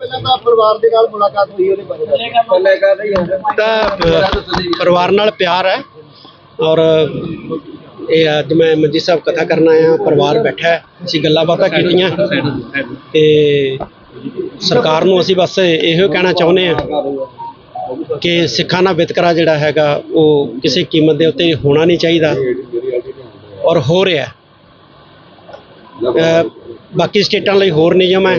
ਪਰਿਵਾਰ ਦੇ ਨਾਲ ਮੁਲਾਕਾਤ ਹੋਈ ਉਹਦੇ ਬਾਰੇ ਤਾਂ ਪਰਿਵਾਰ ਨਾਲ ਪਿਆਰ ਹੈ ਔਰ ਇਹ ਅੱਜ ਮੈਂ ਮੰਜੀ ਸਾਹਿਬ ਕਥਾ ਕਰਨ ਆਇਆ, ਪਰਿਵਾਰ ਬੈਠਾ ਹੈ, ਅਸੀਂ ਗੱਲਾਂ ਬਾਤਾਂ ਕੀਤੀਆਂ। ਤੇ ਸਰਕਾਰ ਨੂੰ ਅਸੀਂ ਬਸ ਇਹੋ ਕਹਿਣਾ ਚਾਹੁੰਦੇ ਆ ਕਿ ਸਿੱਖਾਂ ਦਾ ਵਿਤਕਰਾ ਜਿਹੜਾ ਹੈਗਾ, ਉਹ ਕਿਸੇ ਕੀਮਤ ਦੇ ਉੱਤੇ ਹੋਣਾ ਨਹੀਂ ਚਾਹੀਦਾ ਔਰ ਹੋ ਰਿਹਾ ਬਾਕੀ ਸਟੇਟਾਂ ਲਈ ਹੋਰ ਨਿਯਮ ਹੈ।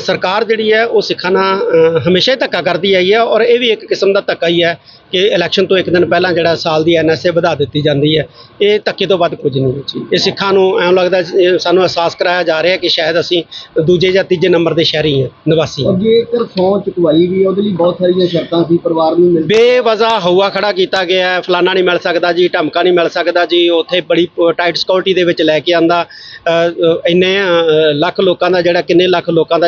ਸਰਕਾਰ ਜਿਹੜੀ ਹੈ ਉਹ ਸਿੱਖਾਂ ਨਾਲ ਹਮੇਸ਼ਾ ਹੀ ਧੱਕਾ ਕਰਦੀ ਆਈ ਹੈ ਔਰ ਇਹ ਵੀ ਇੱਕ ਕਿਸਮ ਦਾ ਧੱਕਾ ਹੀ ਹੈ ਕਿ ਇਲੈਕਸ਼ਨ ਤੋਂ ਇੱਕ ਦਿਨ ਪਹਿਲਾਂ ਜਿਹੜਾ ਸਾਲ ਦੀ ਐਨਐਸਏ ਵਧਾ ਦਿੱਤੀ ਜਾਂਦੀ ਹੈ। ਇਹ ਧੱਕੇ ਤੋਂ ਵੱਧ ਕੁਝ ਨਹੀਂ ਹੈ ਇਹ ਸਿੱਖਾਂ ਨੂੰ ਐਂ ਲੱਗਦਾ ਸਾਨੂੰ ਅਹਿਸਾਸ ਕਰਾਇਆ ਜਾ ਰਿਹਾ ਕਿ ਸ਼ਾਇਦ ਅਸੀਂ ਦੂਜੇ ਜਾਂ ਤੀਜੇ ਨੰਬਰ ਦੇ ਸ਼ਹਿਰੀ ਹਾਂ ਨਿਵਾਸੀ ਹਾਂ। ਜੇਕਰ ਸਹੁੰ ਚੁਕਵਾਈ ਵੀ ਉਹਦੇ ਲਈ ਬਹੁਤ ਸਾਰੀਆਂ ਸ਼ਰਤਾਂ ਸੀ ਪਰਿਵਾਰ ਨੂੰ ਮਿਲ ਬੇਵਜ਼ਾ ਹਊਆ ਖੜਾ ਕੀਤਾ ਗਿਆ ਹੈ ਫਲਾਨਾ ਨਹੀਂ ਮਿਲ ਸਕਦਾ ਜੀ ਢਮਕਾ ਨਹੀਂ ਮਿਲ ਸਕਦਾ ਜੀ ਉੱਥੇ ਬੜੀ ਟਾਈਟ ਸਿਕਿਉਰਿਟੀ ਦੇ ਵਿੱਚ ਲੈ ਕੇ ਆਂਦਾ। ਇੰਨੇ ਲੱਖ ਲੋਕਾਂ ਦਾ ਜਿਹੜਾ ਕਿੰਨੇ ਲੱਖ ਲੋਕਾਂ ਦਾ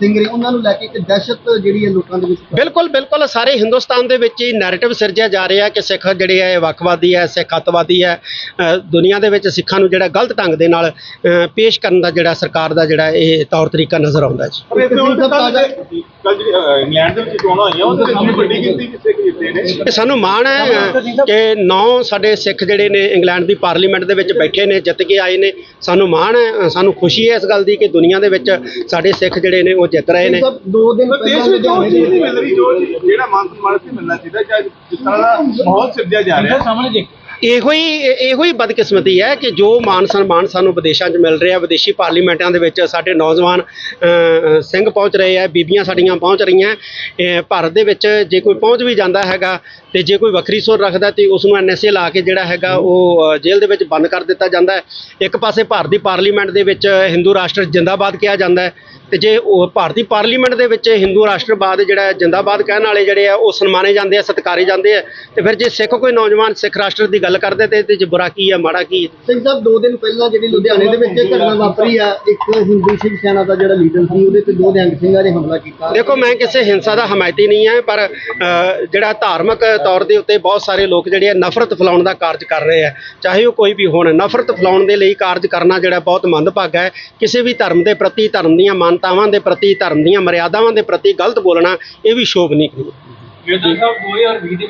ਸਿੰਘ ਨੇ ਉਹਨਾਂ ਨੂੰ ਲੈ ਕੇ ਇੱਕ ਦਹਿਸ਼ਤ ਜਿਹੜੀ ਹੈ ਲੋਕਾਂ ਦੇ ਵਿੱਚ ਬਿਲਕੁਲ ਬਿਲਕੁਲ। ਸਾਰੇ ਹਿੰਦੁਸਤਾਨ ਦੇ ਵਿੱਚ ਹੀ ਨੈਰੇਟਿਵ ਸਿਰਜਿਆ ਜਾ ਰਿਹਾ ਕਿ ਸਿੱਖ ਜਿਹੜੇ ਹੈ ਇਹ ਵੱਖਵਾਦੀ ਹੈ ਸਿੱਖ ਅੱਤਵਾਦੀ ਹੈ। ਦੁਨੀਆ ਦੇ ਵਿੱਚ ਸਿੱਖਾਂ ਨੂੰ ਜਿਹੜਾ ਗਲਤ ਢੰਗ ਦੇ ਨਾਲ ਪੇਸ਼ ਕਰਨ ਦਾ ਜਿਹੜਾ ਸਰਕਾਰ ਦਾ ਜਿਹੜਾ ਇਹ ਤੌਰ ਤਰੀਕਾ ਨਜ਼ਰ ਆਉਂਦਾ ਜੀ। ਕੱਲ ਜਿਹੜੀ ਇੰਗਲੈਂਡ ਦੇ ਵਿੱਚ ਚੋਣਾਂ ਹੋਈਆਂ ਉਹਦੇ ਵਿੱਚ ਵੱਡੀ ਗਿਣਤੀ ਕਿਸੇ ਕੀਤੇ ਨੇ? ਤੇ ਸਾਨੂੰ ਮਾਣ ਹੈ ਕਿ ਨੌ ਸਾਡੇ ਸਿੱਖ ਜਿਹੜੇ ਨੇ ਇੰਗਲੈਂਡ ਦੀ ਪਾਰਲੀਮੈਂਟ ਦੇ ਵਿੱਚ ਬੈਠੇ ਨੇ ਜਿੱਤ ਕੇ ਆਏ ਨੇ। ਸਾਨੂੰ ਮਾਣ ਹੈ ਸਾਨੂੰ ਖੁਸ਼ੀ ਹੈ ਇਸ ਗੱਲ ਦੀ ਕਿ ਦੁਨੀਆ ਦੇ ਵਿੱਚ ਸਾਡੇ ਸਿੱਖ ਜਿਹੜੇ ਨੇ ਉਹ ਜਿੱਤ ਰਹੇ ਨੇ। ਸਭ ਦੋ ਦਿਨ ਪਰ ਪਹਿਲਾਂ ਦੇਸ਼ ਵਿੱਚ ਉਹ ਲੁਧਿਆਣੇ ਚੀਜ਼ ਨਹੀਂ ਦੇ ਮਿਲ ਰਹੀ ਜੋ ਜਿਹੜਾ ਮਾਨ ਸਨਮਾਨ ਸੀ ਮਿਲਣਾ ਚਾਹੀਦਾ ਜਾਂ ਜਿਸ ਤਰ੍ਹਾਂ ਦਾ ਮਾਹੌਲ ਸਿਰਜਿਆ ਜਾ ਰਿਹਾ। ਸਾਹਮਣੇ ਇਹੋ ਹੀ ਇਹੋ ਹੀ ਬਦਕਿਸਮਤੀ ਹੈ ਕਿ ਜੋ ਮਾਨ ਸਨਮਾਨ ਸਾਨੂੰ ਵਿਦੇਸ਼ਾਂ 'ਚ ਮਿਲ ਰਿਹਾ, ਵਿਦੇਸ਼ੀ ਪਾਰਲੀਮੈਂਟਾਂ ਦੇ ਵਿੱਚ ਸਾਡੇ ਨੌਜਵਾਨ ਸਿੰਘ ਪਹੁੰਚ ਰਹੇ ਆ ਬੀਬੀਆਂ ਸਾਡੀਆਂ ਪਹੁੰਚ ਰਹੀਆਂ ਭਾਰਤ ਦੇ ਵਿੱਚ ਜੇ ਕੋਈ ਪਹੁੰਚ ਵੀ ਜਾਂਦਾ ਹੈਗਾ ਤੇ ਜੇ ਕੋਈ ਵੱਖਰੀ ਸੁਰ ਰੱਖਦਾ ਤੇ ਉਸ ਨੂੰ ਐਨਐਸਏ ਲਾ ਕੇ ਜਿਹੜਾ ਹੈਗਾ ਉਹ ਜੇਲ੍ਹ ਦੇ ਵਿੱਚ ਬੰਦ ਕਰ ਦਿੱਤਾ ਜਾਂਦਾ ਹੈ। ਇੱਕ ਪਾਸੇ ਭਾਰਤ ਦੀ ਪਾਰਲੀਮੈਂਟ ਦੇ ਵਿੱਚ ਹਿੰਦੂ ਰਾਸ਼ਟਰ ਜਿੰਦਾਬਾਦ ਕਿਹਾ ਜਾਂਦਾ ਹੈ ਤੇ ਜੇ ਉਹ ਭਾਰਤੀ ਪਾਰਲੀਮੈਂਟ ਦੇ ਵਿੱਚ ਹਿੰਦੂ ਰਾਸ਼ਟਰਵਾਦ ਜਿਹੜਾ ਜਿੰਦਾਬਾਦ ਕਹਿਣ ਵਾਲੇ ਜਿਹੜੇ ਆ ਉਹ ਸਨਮਾਨੇ ਜਾਂਦੇ ਆ ਸਤਿਕਾਰੇ ਜਾਂਦੇ ਆ ਤੇ ਫਿਰ ਜੇ ਸਿੱਖ ਕੋਈ ਨੌਜਵਾਨ ਸਿੱਖ ਰਾਸ਼ਟਰ ਦੀ ਗੱਲ ਕਰਦੇ ਤੇ ਤੇ ਜੇ ਬੁਰਾ ਕੀ ਹੈ ਮਾੜਾ ਕੀ ਸਿੰਘ ਸਾਹਿਬ ਦੋ ਦਿਨ ਪਹਿਲਾਂ ਜਿਹੜੀ ਲੁਧਿਆਣੇ ਦੇ ਵਿੱਚ ਘਟਨਾ ਵਾਪਰੀ ਆ ਇੱਕ ਹਿੰਦੂ ਸ਼ਿਵ ਸੈਨਾ ਦਾ ਜਿਹੜਾ ਲੀਡਰ ਸੀ ਉਹਦੇ ਤੇ ਦੋ ਨਿਹੰਗ ਸਿੰਘਾਂ ਨੇ ਹਮਲਾ ਕੀਤਾ। ਦੇਖੋ ਮੈਂ ਕਿਸੇ ਹਿੰਸਾ ਦਾ ਹਮਾਇਤੀ ਨਹੀਂ ਹੈ ਪਰ ਜਿਹੜਾ ਧਾਰਮਿਕ ਤੌਰ ਦੇ ਉੱਤੇ ਬਹੁਤ ਸਾਰੇ ਲੋਕ ਜਿਹੜੇ ਆ ਨਫ਼ਰਤ ਫੈਲਾਉਣ ਦਾ ਕਾਰਜ ਕਰ ਰਹੇ ਆ। ਚਾਹੇ ਉਹ ਕੋਈ ਵੀ ਹੋਣ ਨਫ਼ਰਤ ਫੈਲਾਉਣ ਦੇ ਲਈ ਕਾਰਜ ਕਰਨਾ ਜਿਹੜਾ ਬਹੁਤ ਮੰਦਭਾਗਾ ਹੈ। ਕਿਸੇ ਵੀ ਧਰਮ ਦੇ ਪ੍ਰਤੀ ਧਰਮ ਦੀਆਂ ਮਾਨਤਾਵਾਂ ਦੇ ਪ੍ਰਤੀ, ਧਰਮ ਦੀਆਂ ਮਰਿਆਦਾਵਾਂ ਦੇ ਪ੍ਰਤੀ ਗਲਤ ਬੋਲਣਾ, ਇਹ ਵੀ ਸ਼ੋਭਨੀਕ ਨਹੀਂ ਸਾਹਿਬ 2020 ਦੇ